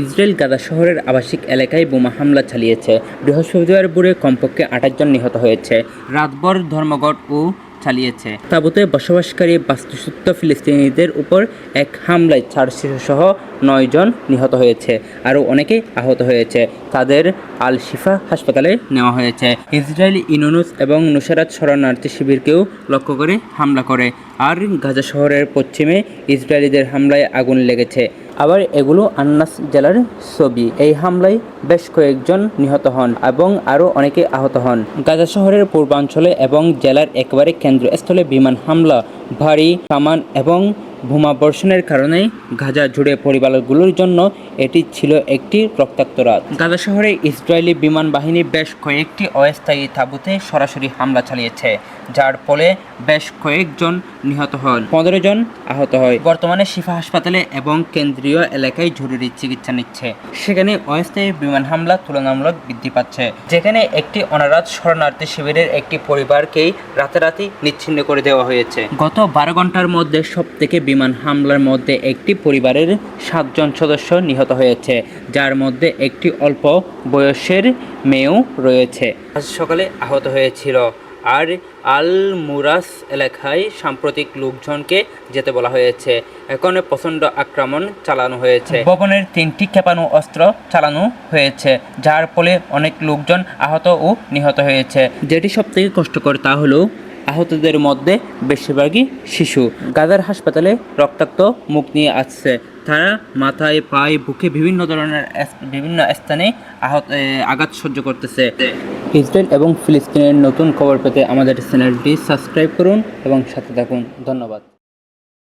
Israel Gaza শহরের আবাসিক এলাকায় বোমা হামলা চালিয়েছে। বৃহস্পতিবার ভোরে কমপক্ষে আঠাশ জন নিহত হয়েছে। রাতভর ধর্মঘট ও চালিয়েছে। তাবুতে বসবাসকারী বাস্তুচ্যুত ফিলিস্তিনিদের উপর এক হামলায় চার শিশুসহ নয় জন নিহত হয়েছে, আরও অনেকে আহত হয়েছে। তাদের আল শিফা হাসপাতালে নেওয়া হয়েছে। ইসরায়েলি ইনুনুস এবং নুসারাত শরণার্থী শিবিরকেও লক্ষ্য করে হামলা করে। আর গাজা শহরের পশ্চিমে ইসরায়েলিদের হামলায় আগুন লেগেছে। আবার এগুলো আন্নাস জেলার ছবি। এই হামলায় বেশ কয়েকজন নিহত হন এবং আরও অনেকে আহত হন। গাজা শহরের পূর্বাঞ্চলে এবং জেলার একেবারে কেন্দ্রস্থলে বিমান হামলা, ভারী কামান এবং বোমাবর্ষণের কারণে গাজা জুড়ে পরিবারগুলোর জন্য এটি ছিল একটি রক্তাক্ত রাত। গাজা শহরে ইসরায়েলি বিমান বাহিনী বেশ কয়েকটি অস্থায়ী তাঁবুতে সরাসরি হামলা চালিয়েছে, যার ফলে বেশ কয়েকজন নিহত হন। পনেরো জন আহত হয়। বর্তমানে শিফা হাসপাতালে এবং কেন্দ্রীয় এলাকায় জরুরি চিকিৎসা নিচ্ছে। সেখানে অস্থায়ী বিমান হামলা তুলনামূলক বৃদ্ধি পাচ্ছে, যেখানে একটি অনারাত শরণার্থী শিবিরের একটি পরিবারকেই রাতারাতি নিচ্ছিন্ন করে দেওয়া হয়েছে। গত বারো ঘণ্টার মধ্যে সব থেকে বিমান হামলার মধ্যে একটি পরিবারের সাতজন সদস্য নিহত হয়েছে, যার মধ্যে একটি অল্প বয়সের মেয়েও রয়েছে। আজ সকালে আহত হয়েছিল। আর আল মুরাস এলাকায় সাম্প্রতিক লোকজনকে যেতে বলা হয়েছে। এখন প্রচণ্ড আক্রমণ চালানো হয়েছে। ভবনের তিনটি ক্ষেপাণু অস্ত্র চালানো হয়েছে, যার ফলে অনেক লোকজন আহত ও নিহত হয়েছে। যেটি সব থেকে কষ্টকর তা হলো আহতদের মধ্যে বেশিরভাগই শিশু। গাদার হাসপাতালে রক্তাক্ত মুখ নিয়ে আসছে তারা। মাথায়, পায়ে, বুকে বিভিন্ন ধরনের বিভিন্ন স্থানে আহত আঘাত সহ্য করতেছে। ইসরায়েল এবং ফিলিস্তিনের নতুন খবর পেতে আমাদের চ্যানেলটি সাবস্ক্রাইব করুন এবং সাথে থাকুন। ধন্যবাদ।